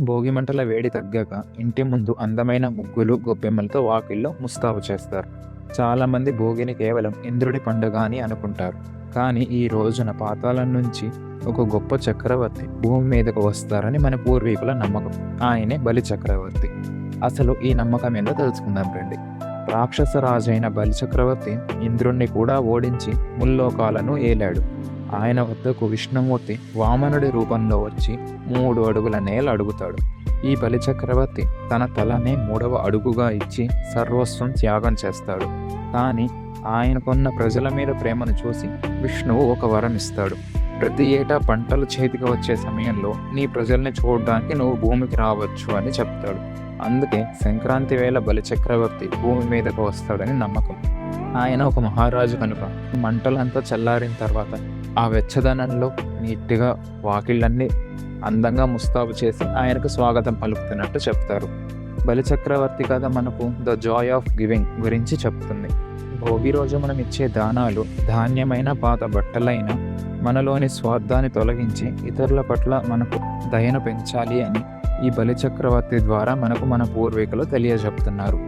భోగి మంటల వేడి తగ్గాక ఇంటి ముందు అందమైన ముగ్గులు గొబ్బెమ్మలతో వాకిల్లో ముస్తాబు చేస్తారు. చాలామంది భోగిని కేవలం ఇంద్రుడి పండుగ అని అనుకుంటారు. కానీ ఈ రోజున పాతాళం నుంచి ఒక గొప్ప చక్రవర్తి భూమి మీదకు వస్తారని మన పూర్వీకుల నమ్మకం. ఆయనే బలి చక్రవర్తి. అసలు ఈ నమ్మకం ఏందో తెలుసుకుందాం రండి. రాక్షస రాజైన బలి చక్రవర్తి ఇంద్రుణ్ణి కూడా ఓడించి ముల్లోకాలను ఏలాడు. ఆయన వద్దకు విష్ణుమూర్తి వామనుడి రూపంలో వచ్చి మూడు అడుగుల నేల అడుగుతాడు. ఈ బలి చక్రవర్తి తన తలనే మూడవ అడుగుగా ఇచ్చి సర్వస్వం త్యాగం చేస్తాడు. కానీ ఆయనకున్న ప్రజల మీద ప్రేమను చూసి విష్ణువు ఒక వరం ఇస్తాడు. ప్రతి ఏటా పంటలు చేతికి వచ్చే సమయంలో నీ ప్రజల్ని చూడడానికి నువ్వు భూమికి రావచ్చు అని చెప్తాడు. అందుకే సంక్రాంతి వేళ బలి చక్రవర్తి భూమి మీదకు వస్తాడని నమ్మకం. ఆయన ఒక మహారాజు కనుక మంటలంతా చల్లారిన తర్వాత ఆ వెచ్చదనంలో నీట్గా వాకిళ్ళన్నీ అందంగా ముస్తాబు చేసి ఆయనకు స్వాగతం పలుకుతున్నట్టు చెప్తారు. బలి చక్రవర్తి కథ మనకు ద జాయ్ ఆఫ్ గివింగ్ గురించి చెప్తుంది. భోగి రోజు మనం ఇచ్చే దానాలు ధాన్యమైన పాత బట్టలైన మనలోని స్వార్థాన్ని తొలగించి ఇతరుల పట్ల మనకు దయను పెంచాలి అని ఈ బలి చక్రవర్తి ద్వారా మనకు మన పూర్వీకులు తెలియజెప్తున్నారు.